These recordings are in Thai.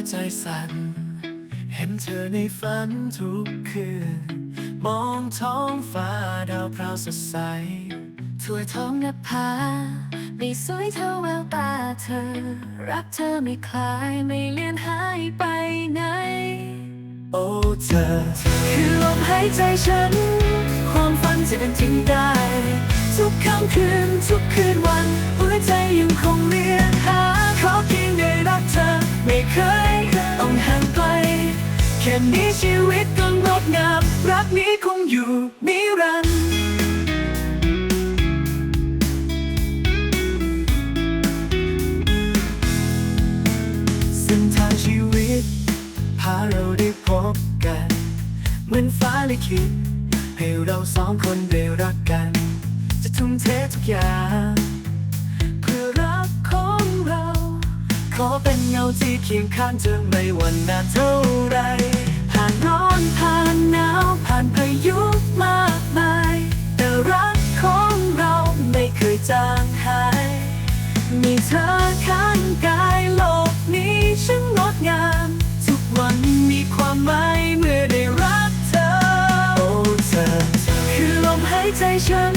วใจสั่น เห็นเธอในฝันทุกคืน มองท้องฟ้าดาวพราวสดใสทั่วท้องนภาไม่สวยเท่าแววตาเธอ รักเธอไม่คลายไม่เลือนหายไปไหน โอ้เธอ คือลมหายใจฉัน ความฝันจะเป็นจริงได้ ทุกค่ำคืน ทุกคืนวัน หัวใจยังคงเรียกหา แค่นี้ชีวิตก็งดงาม รักนี้คงอยู่นิรันดร์เส้นทางชีวิต พาเราได้พบกัน เหมือนฟ้าลิขิตให้เราสองคนได้รักกัน จะทุ่มเททุกอย่าง อเป็นเงาที่เคียงข้างเธอไม่วันนานเท่าไร ผ่านร้อนผ่านหนาวผ่านพายุมากมาย แต่รักของเราไม่เคยจางหาย มีเธอข้างกายโลกนี้ช่างงดงาม ทุกวันมีความหมายเมื่อได้รักเธอ โอ้เธอ คือลมหายใจฉัน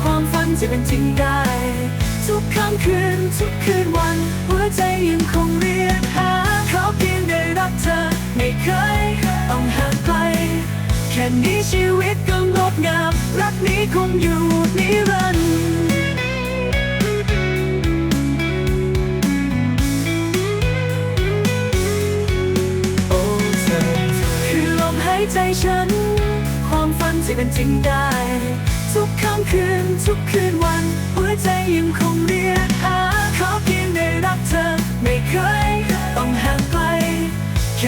ความฝันจะเป็นจริงได้ ทุกค่ำคืนทุกคืนวันหัวใจ ยังคงเรียกหาเขอเพียงได้รักเธอ ไม่เคยต้องห่างไกล แค่นี้ชีวิตก็งดงาม รักนี้คงอยู่นิรันดร์โอ้เธอคือลมหายใจฉัน ความฝันที่เป็นจริงได้ ทุกค่ำคืนทุกคืนวัน หัวใจยังคง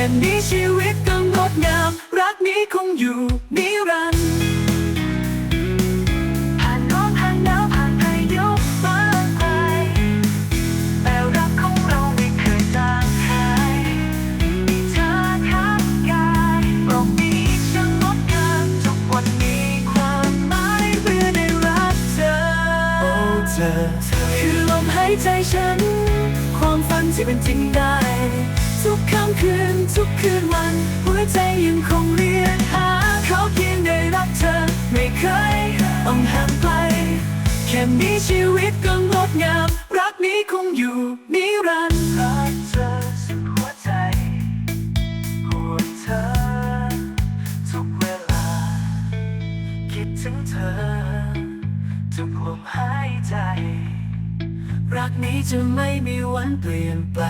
ค่นี้ชีวิตก็งดงาม รักนี้คงอยู่นิรันดร์ผ่านร้อนผ่านหนาวผ่านพายุมากมายแต่รักของเราไม่เคยจางหายมีเธอข้างกายโลกนี้ช่างงดงามทุกวันมีความหมายเมื่อได้รักเธอโอ้เธอคือลมหายใจฉัน ความฝันที่เป็นจริงได้ ทุกค่ำคืนทุกคืนวัน หัวใจยังคงเรียกหาขอเพียงได้รักเธอ ไม่เคยต้องห่างไกลแค่นี้ชีวิตก็งดงาม รักนี้คงอยู่นิรันดร์รักเธอสุดหัวใจห่วเธอ ทุกเวลา คิดถึงเธอทุกลมหายใจ รักนี้จะไม่มีวันเปลี่ยนแปลง